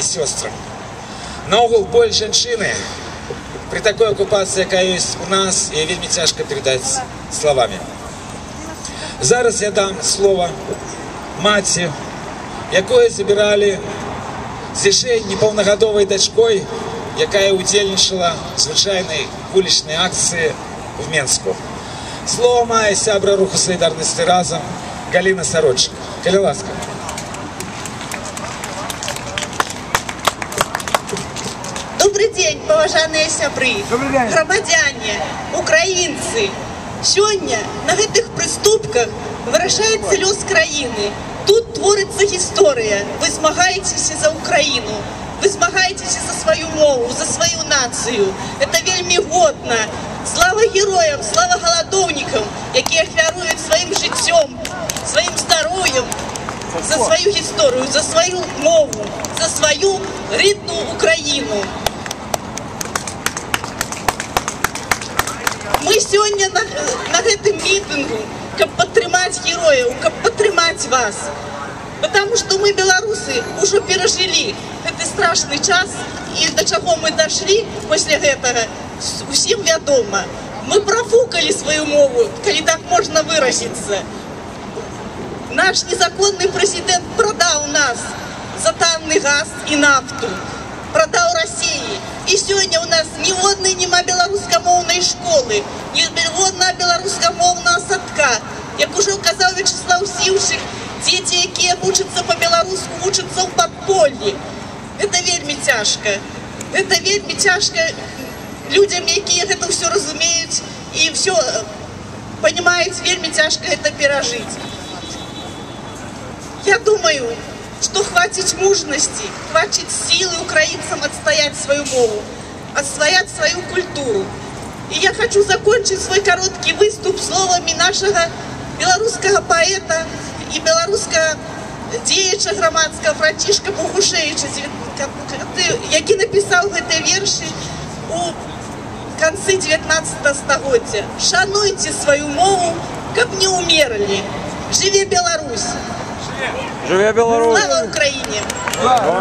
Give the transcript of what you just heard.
і сестрам. Наогул боль жанчыны при такой окупації, яка є у нас, її вельми тяжко передати словами. Зараз я дам слово маці, якої забирали з ішей неповногодовою дочкою, яка удзельнічала в звичайній вуличній акції в Менску. Слово має сябра руху солідарності разом Галина Сорочик. Калі день, паважаныя сябры, Добрый день. грамадзяне, украінцы. Сёння на гэтых прыступках вырашаецца лёс краіны. Тут творыцца гісторыя. Вы змагаецеся за Украіну. Вы змагаецеся за сваю мову, за сваю нацыю. Это вельмі годна. Слава героям, слава галадоўнікам, якія ахвяруюць сваім жыццём, сваім здароўем за свою гісторыю, за сваю мову, за сваю рідную Україну. Мы сёння на, на гэтым мітынгу, каб падтрымаць герояў, каб падтрымаць вас. Потому что мы, беларусы, уже перажылі гэты страшны час і да чаго мы дайшлі пасля гэтага с- усім вядома. Мы профукалі сваю мову, калі так можна выразіцца. Наш незаконный президент продал нас за танный газ и нафту. Продал России. И сегодня у нас ни одной нема белорусскомовной школы, ни одна белорусскомовная садка. Як уже указал Вячеслав Сивших, дети, якія вучацца по-беларуску, вучацца ў падполлі. Это вельмі цяжка. Это вельмі цяжка людям, якія гэта ўсё разумеюць і все понимаюць, вельмі цяжка гэта перажыць. Я думаю, что хватит мужности, хватит силы украинцам отстоять свою мову, отстоять свою культуру. И я хочу закончить свой короткий выступ словами нашего белорусского поэта и белорусского дзеяча грамадскага Францішка Богушевича, які написал гэты вершы у концы 19 стагоддзя. Шануйте свою мову, каб не умерли. Живе Беларусь! Живе Білорусь! Слава Україні! Героям слава!